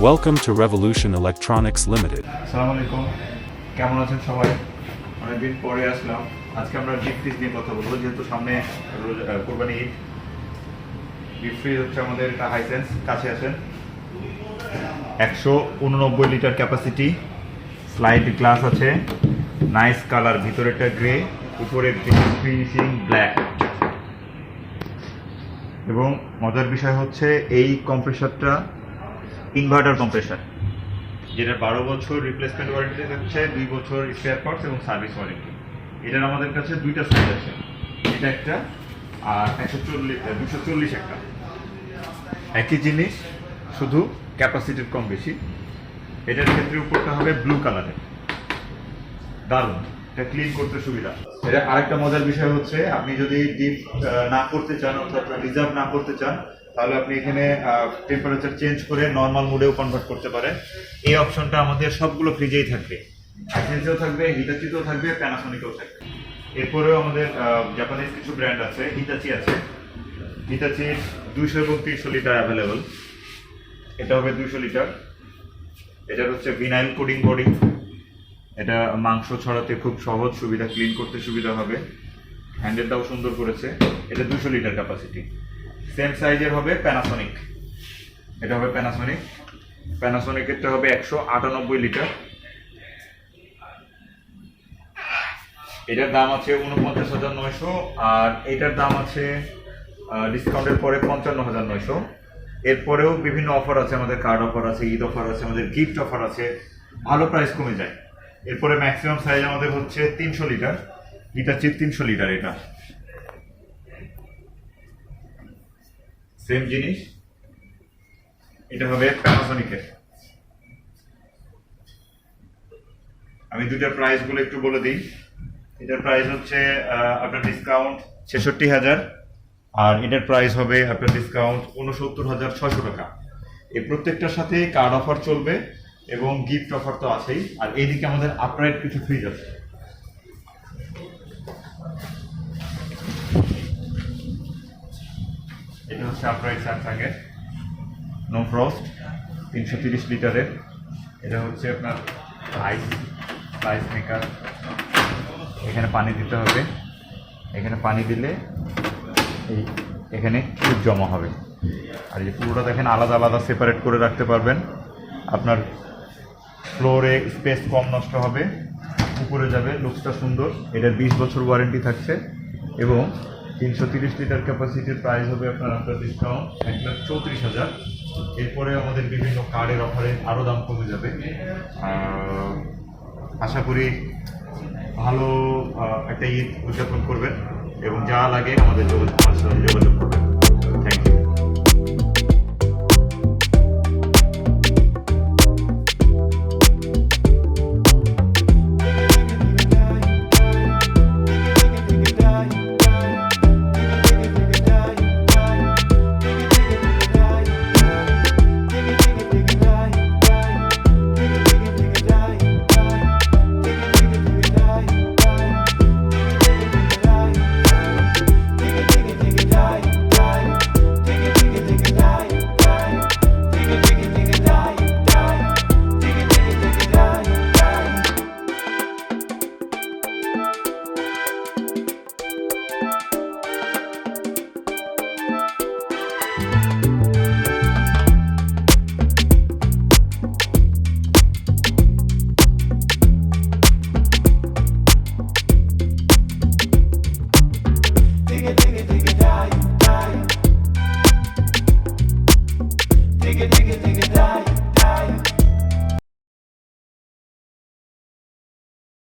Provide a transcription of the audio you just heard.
Welcome to Revolution Electronics Limited. কেমন আছেন সবাই? অনেকদিন পরে আসলাম। আজকে আমরা ডিপ ফ্রিজ নিয়ে কথা বলব, যেহেতু সামনে কোরবানি ঈদ। ডিপ ফ্রিজ হচ্ছে আমাদের হাইসেন্স কাছে একশো উননব্বই লিটার ক্যাপাসিটি স্লাইড গ্লাস আছে। নাইস কালার ভিতরেটা গ্রে উপরে ফিনিশিং ব্ল্যাক এবং মজার বিষয় হচ্ছে, এই কম্প্রেসারটা ইনভার্টার কম্প্রেসার। যেটা বারো বছর রিপ্লেসমেন্ট ওয়ারেন্টি থাকছে, দুই বছর স্পেয়ার পার্টস এবং সার্ভিস ওয়ারেন্টি এটার আমাদের কাছে দুইটা সাইজ আছে। এটা একটা আর একশো চল্লিশ দুশো চল্লিশ একটা। একই জিনিস, শুধু ক্যাপাসিটির কম বেশি। এটার ক্ষেত্রে উপরটা হবে ব্লু কালারের দারুণ। এটা ক্লিন করতে সুবিধা। এটা আরেকটা মজার বিষয় হচ্ছে, আপনি যদি ডিপ না করতে চান, অর্থাৎ রিজার্ভ না করতে চান, তাহলে আপনি এখানে টেম্পারেচার চেঞ্জ করে নর্মাল মোডেও কনভার্ট করতে পারেন। এই অপশনটা আমাদের সবগুলো ফ্রিজেই থাকবে। অ্যাসেন্সেও থাকবে হিটাচিতেও থাকবে প্যানাসোনিকেও থাকবে। এরপরেও আমাদের জাপানিজ কিছু ব্র্যান্ড আছে হিটাচি আছে। হিটাচির দুইশো এবং তিনশো লিটার অ্যাভেলেবল এটা হবে দুইশো লিটার এটার হচ্ছে ভিনাইল কোডিং বডি এটা মাংস ছড়াতে খুব সহজ সুবিধা ক্লিন করতে সুবিধা হবে। হ্যান্ডেলটাও সুন্দর করেছে। এটা দুশো লিটার ক্যাপাসিটি সেম সাইজের হবে প্যানাসনিক এটা হবে প্যানাসনিক প্যানাসনিকেরটা হবে একশো আটানব্বই লিটার এটার দাম আছে উনপঞ্চাশ হাজার নয়শো আর এটার দাম আছে ডিসকাউন্টের পরে পঞ্চান্ন হাজার নয়শো। এরপরেও বিভিন্ন অফার আছে আমাদের কার্ড অফার আছে, ঈদ অফার আছে, আমাদের গিফট অফার আছে। ভালো প্রাইস কমে যায়। এরপরে ম্যাক্সিমাম সাইজ আমাদের হচ্ছে তিনশো লিটার। হিটাচি তিনশো লিটার এটা। সেম জিনিস। এটা হবে প্যানাসনিকের আমি দুটার প্রাইসগুলো একটু বলে দিই। এটার প্রাইস হচ্ছে আপনার ডিসকাউন্ট ছেষট্টি হাজার। আর এটার প্রাইস হবে আপনার ডিসকাউন্ট উনসত্তর হাজার ছশো টাকা। এই প্রত্যেকটার সাথে কার্ড অফার চলবে। এবং গিফট অফার তো আছেই। আর এইদিকে আমাদের আপরাইট কিছু ফ্রিজ আছে। এটা হচ্ছে আপরাইট স্যামসাংয়ের নো ফ্রস্ট তিনশো তিরিশ লিটারের। এটা হচ্ছে আপনার আইস আইস মেকার এখানে পানি দিতে হবে। এখানে পানি দিলে এই এখানে কিউব জমা হবে। আর এই পুরোটা দেখেন আলাদা আলাদা সেপারেট করে রাখতে পারবেন। আপনার ফ্লোরে স্পেস কম নষ্ট হবে, উপরে যাবে লুকসটা সুন্দর, এটার বিশ বছর ওয়ারেন্টি থাকছে, এবং তিনশো তিরিশ লিটার ক্যাপাসিটির প্রাইস হবে আপনার আপনার ডিসকাউন্ট এক লাখ চৌত্রিশ হাজার। এরপরে আমাদের বিভিন্ন কার্ডের অফারে আরও দাম কমে যাবে। আশা করি ভালো একটা ঈদ উদযাপন করবেন, এবং যা লাগে আমাদের যোগাযোগ যোগাযোগ করবেন।